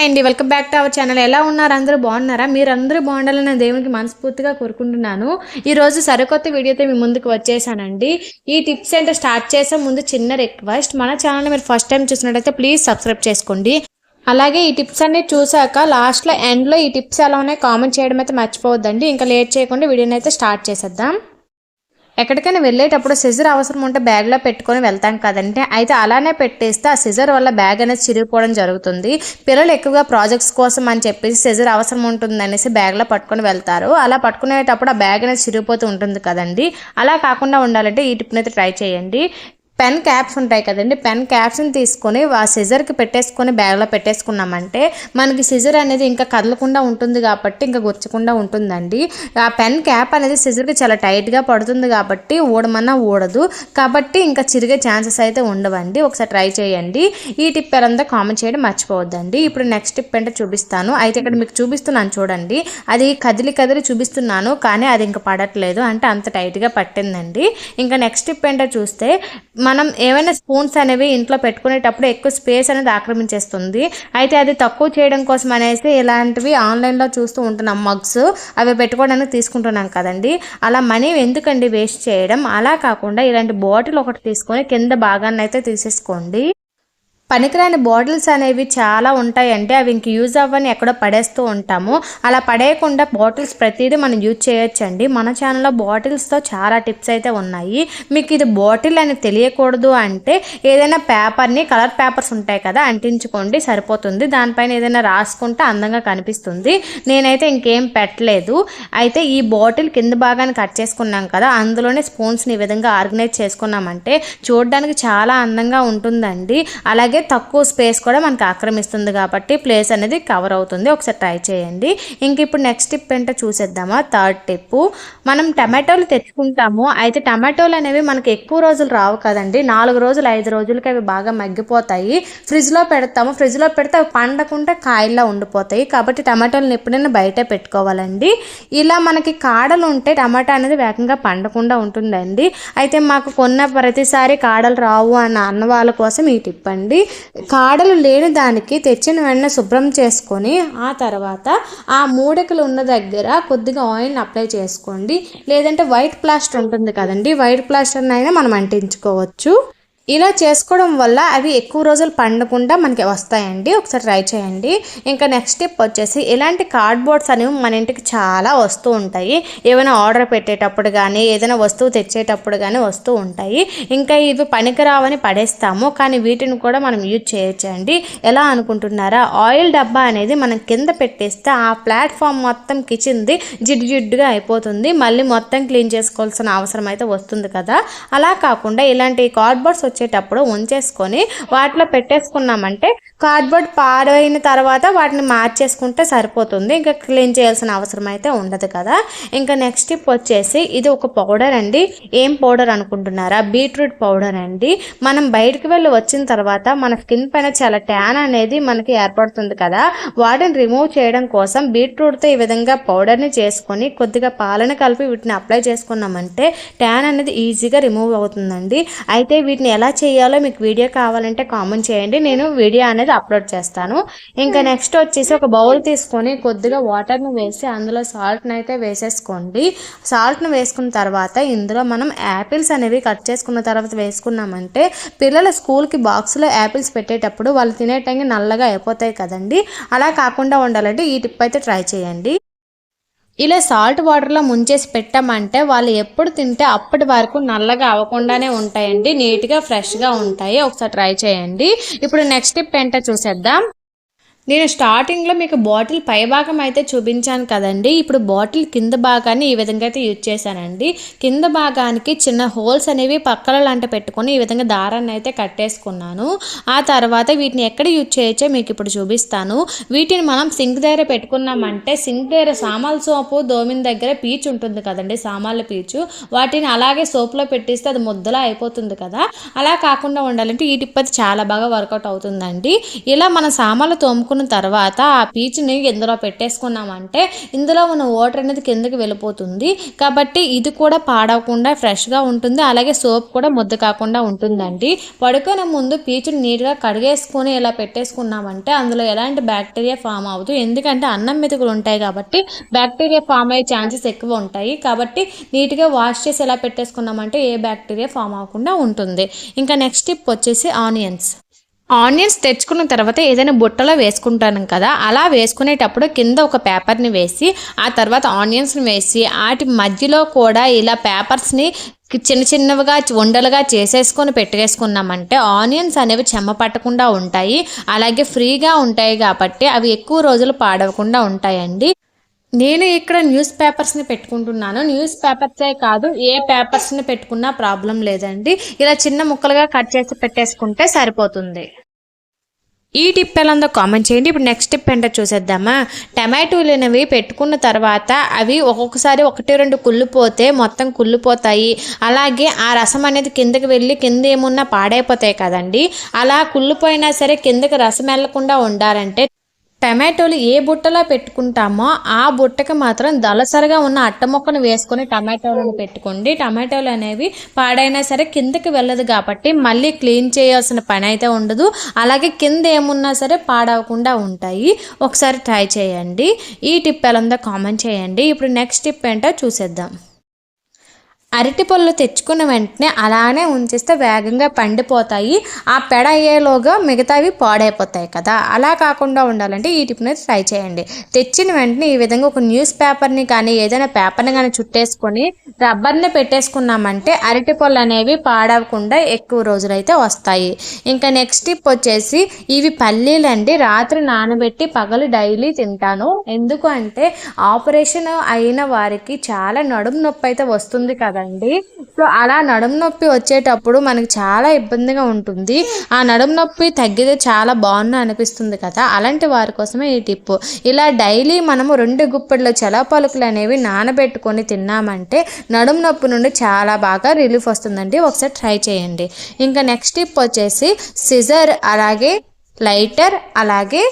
Hi అండి. Welcome back to our channel ఎలా ఉన్నారు? అందరూ బాగున్నారా? మీరు అందరూ బాగుండాలని నేను దేవునికి మనస్ఫూర్తిగా కోరుకుంటున్నాను. ఈరోజు సరికొత్త వీడియోతో మీ ముందుకు వచ్చేసానండి. ఈ టిప్స్ ఏంటో స్టార్ట్ చేసే. ముందు చిన్న రిక్వెస్ట్ మన ఛానల్ మీరు ఫస్ట్ టైం చూసినట్టయితే ప్లీజ్ సబ్స్క్రైబ్ చేసుకోండి. అలాగే ఈ టిప్స్ అన్ని చూసాక లాస్ట్లో ఎండ్లో ఈ టిప్స్ ఎలా ఉన్నాయి కామెంట్ చేయడం అయితే మర్చిపోవద్దండి. ఇంకా లేట్ చేయకుండా వీడియోని అయితే స్టార్ట్ చేసేద్దాం. ఎక్కడికైనా వెళ్ళేటప్పుడు సిజర్ అవసరం ఉంటే బ్యాగ్లో పెట్టుకొని వెళ్తాం కదంటే అయితే అలానే పెట్టేస్తే ఆ సిజర్ వల్ల బ్యాగ్ అనేది చిరిగిపోవడం జరుగుతుంది. పిల్లలు ఎక్కువగా ప్రాజెక్ట్స్ కోసం అని చెప్పేసి సిజర్ అవసరం ఉంటుంది అనేసి బ్యాగ్లో పట్టుకొని వెళ్తారు. అలా పట్టుకునేటప్పుడు ఆ బ్యాగ్ అనేది చిరిగిపోతూ ఉంటుంది కదండి. అలా కాకుండా ఉండాలంటే ఈ టిప్ని అయితే ట్రై చేయండి. పెన్ క్యాప్స్ ఉంటాయి కదండి. పెన్ క్యాప్స్ని తీసుకొని ఆ సిజర్కి పెట్టేసుకొని బ్యాగ్లో పెట్టేసుకున్నామంటే మనకి సిజర్ అనేది ఇంకా కదలకుండా ఉంటుంది కాబట్టి ఇంకా గుచ్చకుండా ఉంటుందండి. ఆ పెన్ క్యాప్ అనేది సిజర్కి చాలా టైట్గా పడుతుంది కాబట్టి ఊడమన్నా ఊడదు. కాబట్టి ఇంకా చిరిగే ఛాన్సెస్ అయితే ఉండవండి. ఒకసారి ట్రై చేయండి. ఈ టిప్ ఎలాంతా కామెంట్ చేయడం మర్చిపోవద్దండి. ఇప్పుడు నెక్స్ట్ టిప్ అంటే చూపిస్తాను. అయితే ఇక్కడ మీకు చూపిస్తున్నాను చూడండి. అది కదిలి కదిలి చూపిస్తున్నాను కానీ అది ఇంకా పడట్లేదు అంటే అంత టైట్గా పట్టిందండి. ఇంకా నెక్స్ట్ టిప్ ఏంటో చూస్తే మనం ఏమైనా స్పూన్స్ అనేవి ఇంట్లో పెట్టుకునేటప్పుడు ఎక్కువ స్పేస్ అనేది ఆక్రమించేస్తుంది. అయితే అది తక్కువ చేయడం కోసం అనేసి ఇలాంటివి ఆన్లైన్లో చూస్తూ ఉంటున్నాం. మగ్స్ అవి పెట్టుకోవడానికి తీసుకుంటున్నాం కదండి. అలా మనీ ఎందుకండి వేస్ట్ చేయడం? అలా కాకుండా ఇలాంటి బాటిల్ ఒకటి తీసుకొని కింద భాగాన్ని అయితే తీసేసుకోండి. పనికిరాని బాటిల్స్ అనేవి చాలా ఉంటాయంటే అవి ఇంక యూజ్ అవ్వని ఎక్కడో పడేస్తూ ఉంటాము. అలా పడేయకుండా బాటిల్స్ ప్రతిదీ మనం యూజ్ చేయొచ్చండి. మన ఛానల్లో బాటిల్స్తో చాలా టిప్స్ అయితే ఉన్నాయి. మీకు ఇది బాటిల్ అని తెలియకూడదు అంటే ఏదైనా పేపర్ని కలర్ పేపర్స్ ఉంటాయి కదా అంటించుకోండి సరిపోతుంది. దానిపైన ఏదైనా రాసుకుంటే అందంగా కనిపిస్తుంది. నేనైతే ఇంకేం పెట్టలేదు. అయితే ఈ బాటిల్ కింద భాగాన్ని కట్ చేసుకున్నాం కదా అందులోనే స్పూన్స్ని ఈ విధంగా ఆర్గనైజ్ చేసుకున్నామంటే చూడడానికి చాలా అందంగా ఉంటుందండి. అలాగే తక్కువ స్పేస్ కూడా మనకి ఆక్రమిస్తుంది కాబట్టి ప్లేస్ అనేది కవర్ అవుతుంది. ఒకసారి ట్రై చేయండి. ఇంక ఇప్పుడు నెక్స్ట్ టిప్ ఏంటో చూసేద్దామా? థర్డ్ టిప్ మనం టమాటోలు తెచ్చుకుంటాము. అయితే టమాటోలు అనేవి మనకి ఎక్కువ రోజులు రావు కదండి. నాలుగు రోజులు ఐదు రోజులకి అవి బాగా మగ్గిపోతాయి. ఫ్రిడ్జ్లో పెడతాము. ఫ్రిడ్జ్లో పెడితే అవి పండకుండా కాయల్లా ఉండిపోతాయి. కాబట్టి టమాటోలను ఎప్పుడైనా బయట పెట్టుకోవాలండి. ఇలా మనకి కాడలు ఉంటే టమాటా అనేది వేగంగా పండకుండా ఉంటుందండి. అయితే మాకు కొన్న ప్రతిసారి కాడలు రావు అన్న అన్న వాళ్ళ కోసం ఈ టిప్ అండి. కాడలు లేని దానికి తెచ్చిన వెంటనే శుభ్రం చేసుకొని ఆ తర్వాత ఆ మూడకలు ఉన్న దగ్గర కొద్దిగా ఆయిల్ని అప్లై చేసుకోండి. లేదంటే వైట్ ప్లాస్టర్ ఉంటుంది కదండి వైట్ ప్లాస్టర్ని అయినా మనం అంటించుకోవచ్చు. ఇలా చేసుకోవడం వల్ల అవి ఎక్కువ రోజులు పండకుండా మనకి వస్తాయండి. ఒకసారి ట్రై చేయండి. ఇంకా నెక్స్ట్ స్టెప్ వచ్చేసి ఇలాంటి కార్డ్బోర్డ్స్ అనేవి మన ఇంటికి చాలా వస్తూ ఉంటాయి. ఏమైనా ఆర్డర్ పెట్టేటప్పుడు కానీ ఏదైనా వస్తువు తెచ్చేటప్పుడు కానీ వస్తూ ఉంటాయి. ఇంకా ఇవి పనికిరావని పడేస్తాము. కానీ వీటిని కూడా మనం యూజ్ చేయొచ్చండి. ఎలా అనుకుంటున్నారా? ఆయిల్ డబ్బా అనేది మనం కింద పెట్టేస్తే ఆ ప్లాట్ఫామ్ మొత్తం కిచెన్ది జిడ్డు జిడ్డుగా అయిపోతుంది. మళ్ళీ మొత్తం క్లీన్ చేసుకోవాల్సిన అవసరం అయితే వస్తుంది కదా. అలా కాకుండా ఇలాంటి కార్డ్బోర్డ్స్ వచ్చి వచ్చేటప్పుడు ఉంచేసుకొని వాటిలో పెట్టేసుకున్నామంటే కార్డ్బోర్డ్ పాడైన తర్వాత వాటిని మార్చేసుకుంటే సరిపోతుంది. ఇంకా క్లీన్ చేయాల్సిన అవసరం అయితే ఉండదు కదా. ఇంకా నెక్స్ట్ టిప్ వచ్చేసి ఇది ఒక పౌడర్ అండి. ఏం పౌడర్ అనుకుంటున్నారా? బీట్రూట్ పౌడర్ అండి. మనం బయటకు వెళ్ళి వచ్చిన తర్వాత మన స్కిన్ పైన చాలా ట్యాన్ అనేది మనకి ఏర్పడుతుంది కదా. వాటిని రిమూవ్ చేయడం కోసం బీట్రూట్తో ఈ విధంగా పౌడర్ని చేసుకొని కొద్దిగా పాలన కలిపి వీటిని అప్లై చేసుకున్నామంటే ట్యాన్ అనేది ఈజీగా రిమూవ్ అవుతుందండి. అయితే వీటిని ఎలా చేయాలో మీకు వీడియో కావాలంటే కామెంట్ చేయండి. నేను వీడియో అనేది అప్లోడ్ చేస్తాను. ఇంకా నెక్స్ట్ వచ్చేసి ఒక బౌల్ తీసుకొని కొద్దిగా వాటర్ను వేసి అందులో సాల్ట్ని అయితే వేసేసుకోండి. సాల్ట్ని వేసుకున్న తర్వాత ఇందులో మనం యాపిల్స్ అనేవి కట్ చేసుకున్న తర్వాత వేసుకున్నామంటే పిల్లల స్కూల్కి బాక్స్లో యాపిల్స్ పెట్టేటప్పుడు వాళ్ళు తినే టైంకి నల్లగా అయిపోతాయి కదండి. అలా కాకుండా ఉండాలంటే ఈ టిప్ అయితే ట్రై చేయండి. ఇలా సాల్ట్ వాటర్లో ముంచేసి పెట్టామంటే వాళ్ళు ఎప్పుడు తింటే అప్పటి వరకు నల్లగా అవ్వకుండానే ఉంటాయండి. నీట్గా ఫ్రెష్గా ఉంటాయి. ఒకసారి ట్రై చేయండి. ఇప్పుడు నెక్స్ట్ టిప్ ఏంటో చూసేద్దాం. నేను స్టార్టింగ్లో మీకు బాటిల్ పై భాగం అయితే చూపించాను కదండి. ఇప్పుడు బాటిల్ కింద భాగాన్ని ఈ విధంగా అయితే యూజ్ చేశానండి. కింద భాగానికి చిన్న హోల్స్ అనేవి పక్కల లాంటి పెట్టుకొని ఈ విధంగా దారాన్ని అయితే కట్టేసుకున్నాను. ఆ తర్వాత వీటిని ఎక్కడ యూజ్ చేయొచ్చో మీకు ఇప్పుడు చూపిస్తాను. వీటిని మనం సింక్ దగ్గర పెట్టుకున్నామంటే సింక్ దగ్గర సామాల సోపు దోమిన దగ్గర పీచు ఉంటుంది కదండి సామాన్ల పీచు వాటిని అలాగే సోప్లో పెట్టిస్తే అది ముద్దలా అయిపోతుంది కదా. అలా కాకుండా ఉండాలంటే ఈ టిప్పది చాలా బాగా వర్కౌట్ అవుతుందండి. ఇలా మన సామాన్లు తోముకున్న చేసుకున్న తర్వాత ఆ పీచుని ఇందులో పెట్టేసుకున్నామంటే ఇందులో ఉన్న వాటర్ అనేది కిందకి వెళ్ళిపోతుంది. కాబట్టి ఇది కూడా పాడవకుండా ఫ్రెష్గా ఉంటుంది. అలాగే సోప్ కూడా ముద్ద కాకుండా ఉంటుందండి. పడుకునే ముందు పీచుని నీట్గా కడిగేసుకొని ఇలా పెట్టేసుకున్నామంటే అందులో ఎలాంటి బ్యాక్టీరియా ఫామ్ అవ్వదు. ఎందుకంటే అన్నం మెతుకులు ఉంటాయి కాబట్టి బ్యాక్టీరియా ఫామ్ అయ్యే ఛాన్సెస్ ఎక్కువ ఉంటాయి. కాబట్టి నీట్గా వాష్ చేసి ఎలా పెట్టేసుకున్నామంటే ఏ బ్యాక్టీరియా ఫామ్ అవ్వకుండా ఉంటుంది. ఇంకా నెక్స్ట్ టిప్ వచ్చేసి ఆనియన్స్ ఆనియన్స్ తెచ్చుకున్న తర్వాత ఏదైనా బుట్టలో వేసుకుంటాను కదా అలా వేసుకునేటప్పుడు కింద ఒక పేపర్ని వేసి ఆ తర్వాత ఆనియన్స్ని వేసి వాటి మధ్యలో కూడా ఇలా పేపర్స్ని చిన్న చిన్నవిగా ఉండలుగా చేసేసుకొని పెట్టేసుకున్నామంటే ఆనియన్స్ అనేవి చెమ్మ పట్టకుండా ఉంటాయి. అలాగే ఫ్రీగా ఉంటాయి కాబట్టి అవి ఎక్కువ రోజులు పాడవకుండా ఉంటాయండి. నేను ఇక్కడ న్యూస్ పేపర్స్ని పెట్టుకుంటున్నాను. న్యూస్ పేపర్సే కాదు ఏ పేపర్స్ని పెట్టుకున్నా ప్రాబ్లం లేదండి. ఇలా చిన్న ముక్కలుగా కట్ చేసి పెట్టేసుకుంటే సరిపోతుంది. ఈ టిప్ ఎలా ఉందో కామెంట్ చేయండి. ఇప్పుడు నెక్స్ట్ టిప్ ఏంటో చూసేద్దామా. టమాటోలు అనేవి పెట్టుకున్న తర్వాత అవి ఒక్కొక్కసారి ఒకటి రెండు కుళ్ళిపోతే మొత్తం కుళ్ళిపోతాయి. అలాగే ఆ రసం అనేది కిందకి వెళ్ళి కింద ఏమున్నా పాడైపోతాయి కదండి. అలా కుళ్ళిపోయినా సరే కిందకి రసం వెళ్ళకుండా ఉండాలంటే టమాటోలు ఏ బుట్టలో పెట్టుకుంటామో ఆ బుట్టకి మాత్రం దళసరిగా ఉన్న అట్ట మొక్కను వేసుకొని టమాటోలను పెట్టుకోండి. టమాటోలు అనేవి పాడైనా సరే కిందకి వెళ్ళదు కాబట్టి మళ్ళీ క్లీన్ చేయాల్సిన పని అయితే ఉండదు. అలాగే కింద ఏమున్నా సరే పాడవకుండా ఉంటాయి. ఒకసారి ట్రై చేయండి. ఈ టిప్ ఎలా ఉందో కామెంట్ చేయండి. ఇప్పుడు నెక్స్ట్ టిప్ ఏంటో చూసేద్దాం. అరటి పళ్ళు తెచ్చుకున్న వెంటనే అలానే ఉంచేస్తే వేగంగా పండిపోతాయి. ఆ పెడ అయ్యేలోగా మిగతావి పాడైపోతాయి కదా. అలా కాకుండా ఉండాలంటే ఈ టిప్ని ట్రై చేయండి. తెచ్చిన వెంటనే ఈ విధంగా ఒక న్యూస్ పేపర్ని కానీ ఏదైనా పేపర్ని కానీ చుట్టేసుకొని రబ్బర్ని పెట్టేసుకున్నామంటే అరటి పళ్ళు అనేవి పాడవకుండా ఎక్కువ రోజులైతే వస్తాయి. ఇంకా నెక్స్ట్ టిప్ వచ్చేసి ఇవి పల్లీలండి. రాత్రి నానబెట్టి పగలు డైలీ తింటాను. ఎందుకు అంటే ఆపరేషన్ అయిన వారికి చాలా నడుము నొప్పి అయితే వస్తుంది కదా. కదండి సో అలా నడుము నొప్పి వచ్చేటప్పుడు మనకి చాలా ఇబ్బందిగా ఉంటుంది. ఆ నడుము నొప్పి తగ్గితే చాలా బాగుంది అనిపిస్తుంది కదా. అలాంటి వారి కోసమే ఈ టిప్ ఇలా డైలీ మనము రెండు గుప్పెడులో చలపలుకులు అనేవి నానబెట్టుకొని తిన్నామంటే నడుము నొప్పి నుండి చాలా బాగా రిలీఫ్ వస్తుందండి. ఒకసారి ట్రై చేయండి. ఇంకా నెక్స్ట్ టిప్ వచ్చేసి సిజర్ అలాగే లైటర్ అలాగే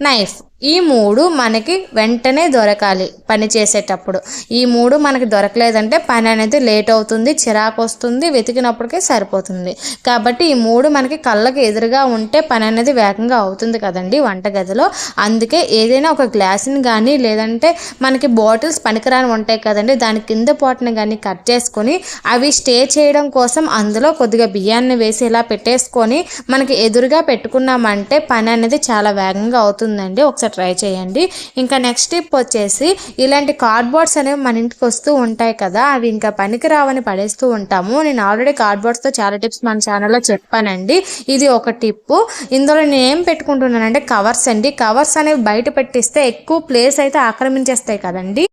నైఫ్. ఈ మూడు మనకి వెంటనే దొరకాలి పని చేసేటప్పుడు. ఈ మూడు మనకి దొరకలేదంటే పని అనేది లేట్ అవుతుంది చిరాకు వస్తుంది వెతికినప్పటికే సరిపోతుంది. కాబట్టి ఈ మూడు మనకి కళ్ళకి ఎదురుగా ఉంటే పని అనేది వేగంగా అవుతుంది కదండి వంటగదిలో. అందుకే ఏదైనా ఒక గ్లాసుని కానీ లేదంటే మనకి బాటిల్స్ పనికిరాని ఉంటాయి కదండి దాని కింద పోటని కానీ కట్ చేసుకొని అవి స్టే చేయడం కోసం అందులో కొద్దిగా బియ్యాన్ని వేసి ఇలా పెట్టేసుకొని మనకి ఎదురుగా పెట్టుకున్నామంటే పని అనేది చాలా వేగంగా అవుతుందండి. ఒకసారి ట్రై చేయండి. ఇంకా నెక్స్ట్ టిప్ వచ్చేసి ఇలాంటి కార్డ్బోర్డ్స్ అనేవి మన ఇంటికి వస్తూ ఉంటాయి కదా అవి ఇంకా పనికి రావని పడేస్తూ ఉంటాము. నేను ఆల్రెడీ కార్డ్బోర్డ్స్తో చాలా టిప్స్ మన ఛానల్లో చెప్పానండి. ఇది ఒక టిప్పు ఇందులో నేను ఏం పెట్టుకుంటున్నానంటే కవర్స్ అండి. కవర్స్ అనేవి బయట పెట్టిస్తే ఎక్కువ ప్లేస్ అయితే ఆక్రమించేస్తాయి కదండి.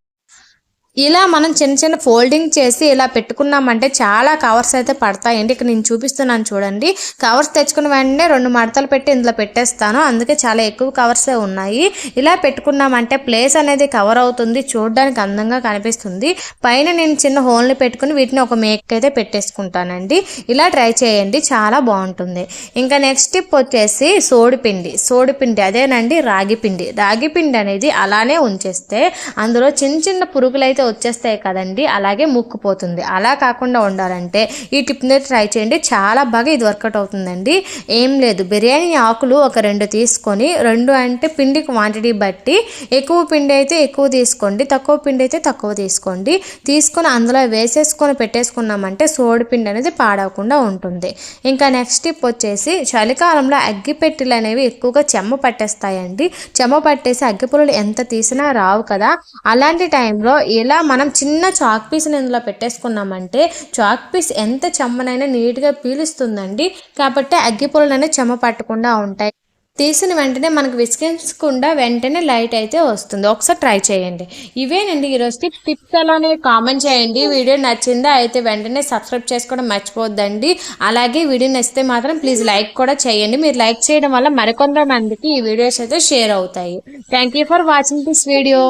ఇలా మనం చిన్న చిన్న ఫోల్డింగ్ చేసి ఇలా పెట్టుకున్నామంటే చాలా కవర్స్ అయితే పడతాయండి. ఇక్కడ నేను చూపిస్తున్నాను చూడండి. కవర్స్ తెచ్చుకున్న వెంటనే రెండు మడతలు పెట్టి ఇందులో పెట్టేస్తాను. అందుకే చాలా ఎక్కువ కవర్సే ఉన్నాయి. ఇలా పెట్టుకున్నామంటే ప్లేస్ అనేది కవర్ అవుతుంది. చూడడానికి అందంగా కనిపిస్తుంది. పైన నేను చిన్న హోల్ని పెట్టుకుని వీటిని ఒక మేక్ అయితే పెట్టేసుకుంటానండి. ఇలా ట్రై చేయండి. చాలా బాగుంటుంది. ఇంకా నెక్స్ట్ టిప్ వచ్చేసి సోడిపిండి సోడిపిండి అదేనండి. రాగి పిండి. రాగి పిండి అనేది అలానే ఉంచేస్తే అందులో చిన్న చిన్న పురుగులు అయితే వచ్చేస్తాయి కదండి అలాగే ముక్కుపోతుంది. అలా కాకుండా ఉండాలంటే ఈ టిప్ని ట్రై చేయండి. చాలా బాగా ఇది వర్కౌట్ అవుతుందండి. ఏం లేదు. బిర్యానీ ఆకులు ఒక రెండు తీసుకొని రెండు అంటే పిండి క్వాంటిటీ బట్టి ఎక్కువ పిండి అయితే ఎక్కువ తీసుకోండి తక్కువ పిండి అయితే తక్కువ తీసుకోండి. తీసుకొని అందులో వేసేసుకొని పెట్టేసుకున్నామంటే సోడి పిండి అనేది పాడవకుండా ఉంటుంది. ఇంకా నెక్స్ట్ టిప్ వచ్చేసి చలికాలంలో అగ్గిపెట్టెలు అనేవి ఎక్కువగా చెమ్మ పట్టేస్తాయండి. చెమ్మ పట్టేసి అగ్గిపుల్లలు ఎంత తీసినా రావు కదా. అలాంటి టైంలో ఇలా ఇలా మనం చిన్న చాక్ పీస్ని ఇందులో పెట్టేసుకున్నామంటే చాక్ పీస్ ఎంత చెమ్మనైనా నీట్గా పీలుస్తుందండి. కాబట్టి అగ్గిపుల్లలు అనేవి చెమ్మ పట్టకుండా ఉంటాయి. తీసిన వెంటనే మనకు విసిగించకుండా వెంటనే లైట్ అయితే వస్తుంది. ఒకసారి ట్రై చేయండి. ఇవేనండి ఈరోజు టిప్స్. టిప్స్ అలానే కామెంట్ చేయండి. వీడియో నచ్చిందా అయితే వెంటనే సబ్స్క్రైబ్ చేసుకోవడం మర్చిపోద్దండి అలాగే వీడియో నచ్చితే మాత్రం ప్లీజ్ లైక్ కూడా చేయండి. మీరు లైక్ చేయడం వల్ల మరికొంతమందికి ఈ వీడియోస్ అయితే షేర్ అవుతాయి. Thank for watching this video.